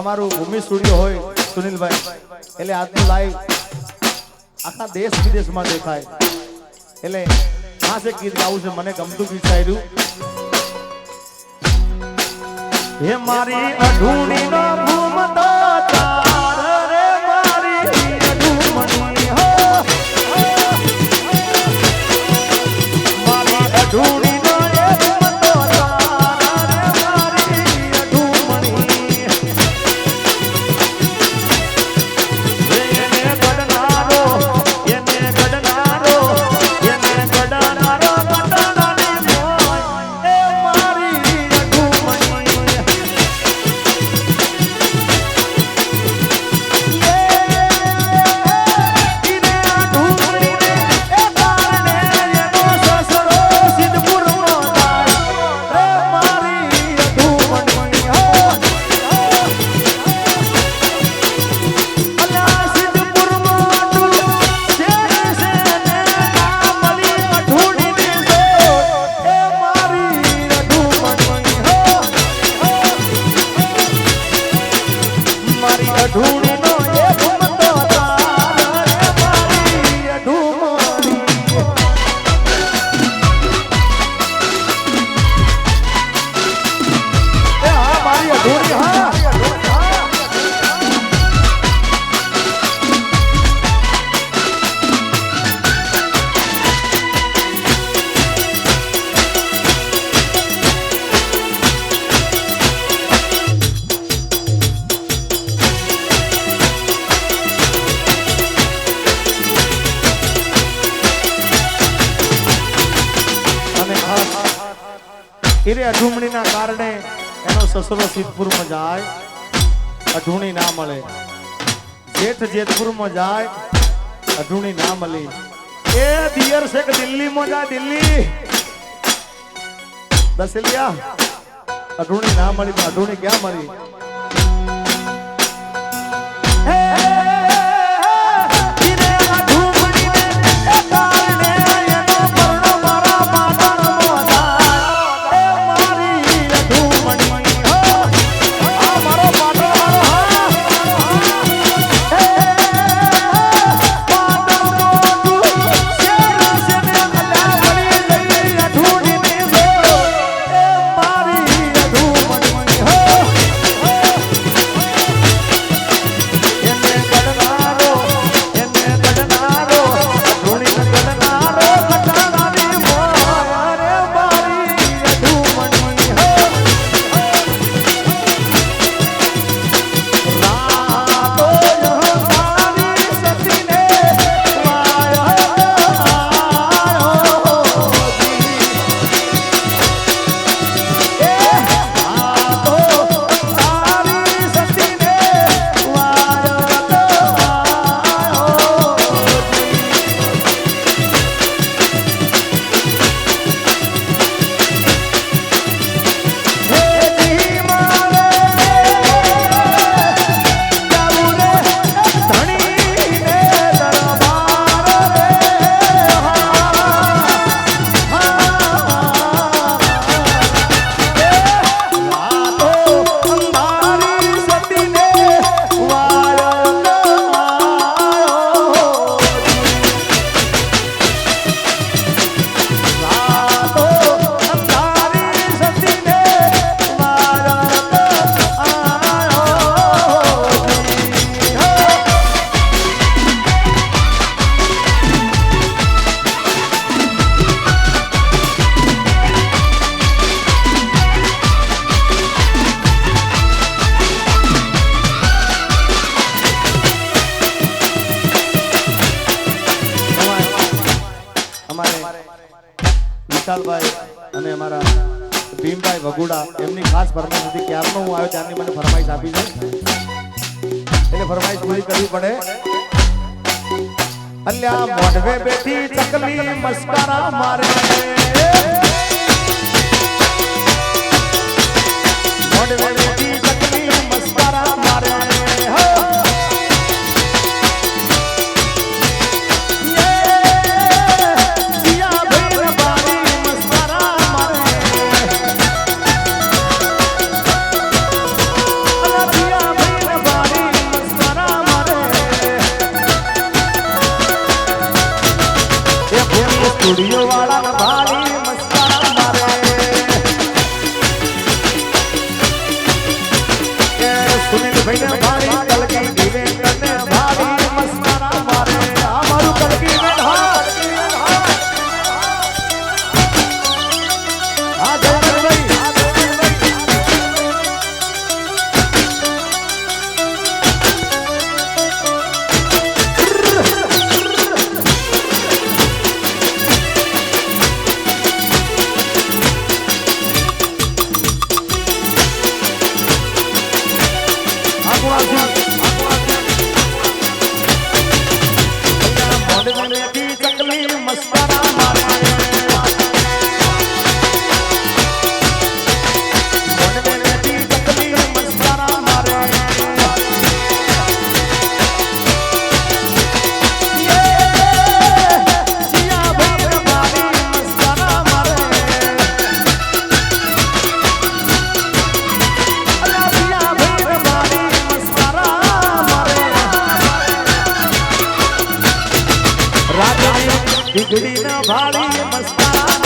અમારું ભૂમિ સ્ટુડિયો હોય સુનિલભાઈ. એટલે આજનું લાઈવ આખા દેશ વિદેશમાં દેખાય. એટલે ખાસ એક ગીત ગાવું છે, મને ગમતું ગીત ચાલ્યું હે મારી અઢૂણી નો ઘૂમતો તાર હા મારી અઢૂણી હા અને ખાસ ઈરે અઢૂમણીના કારણે એનો સસરો સિદ્ધપુરમાં જાય, અઢૂણી ના મળે. જેઠ જેતપુરમાં જાય, અઢૂણી ના મળી. એ દિયર શેખ દિલ્હીમાં જાય, દિલ્હી. દસેલિયા અઢૂણી ના મળી તો અઢૂણી ક્યાં મળી? વિશાલભાઈ અને અમારા ભીમભાઈ વગુડા. એમની ખાસ ફરમાઈશ હતી ક્યારનો હું આવ્યો ત્યારની મને ફરમાઈશ આપી છે. એટલે ફરમાઈશ પૂરી કરવી પડે. અલ્યા મોઢવે બેઠી ચકલી મસ્કારા મારે. મોઢવે બેઠી ચકલી મસ્કારા મારે. હો. મસ્તરા મારે દીકરી ના ભાળી મસ્કારા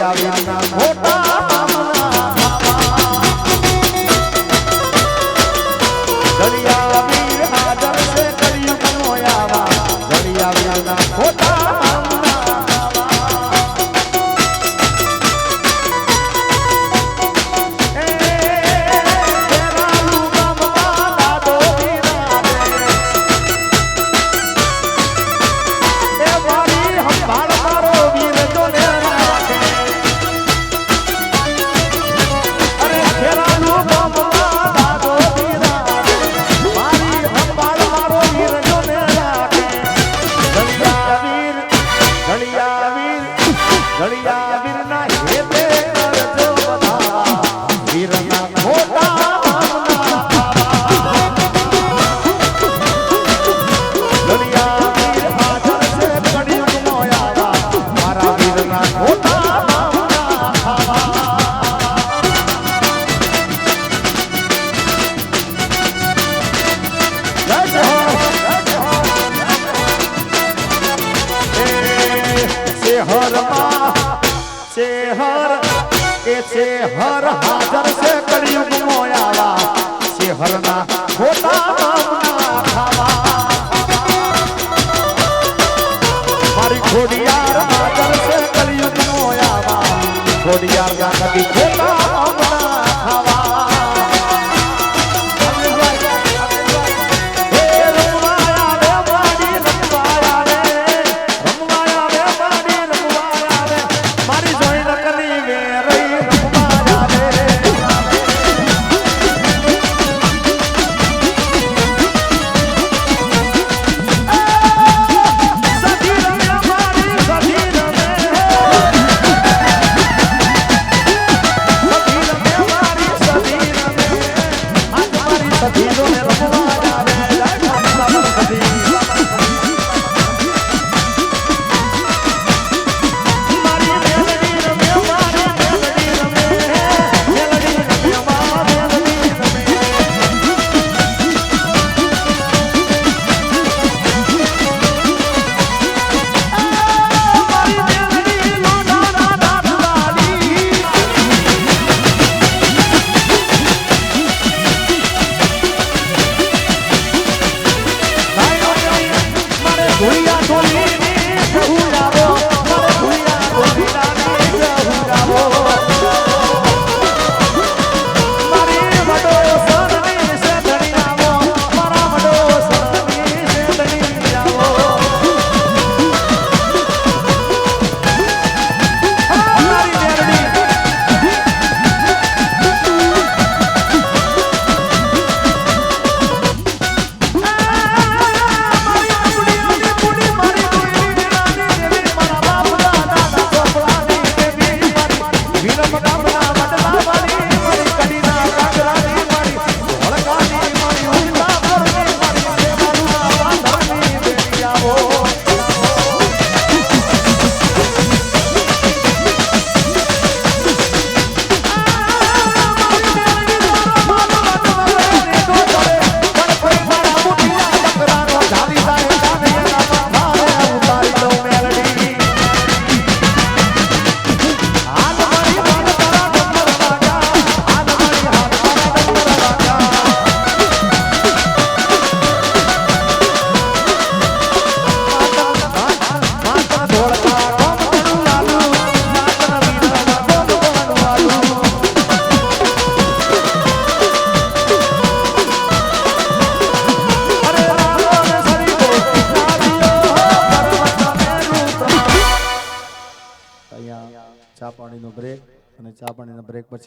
যাবে ખોડિયાર માં દર્શન કલયુગ નો આવા ખોડિયાર ના કદી ખોટા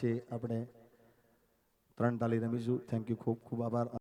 પછી આપણે ત્રણ તાલી રમીશું. થેન્ક યુ ખૂબ ખૂબ આભાર.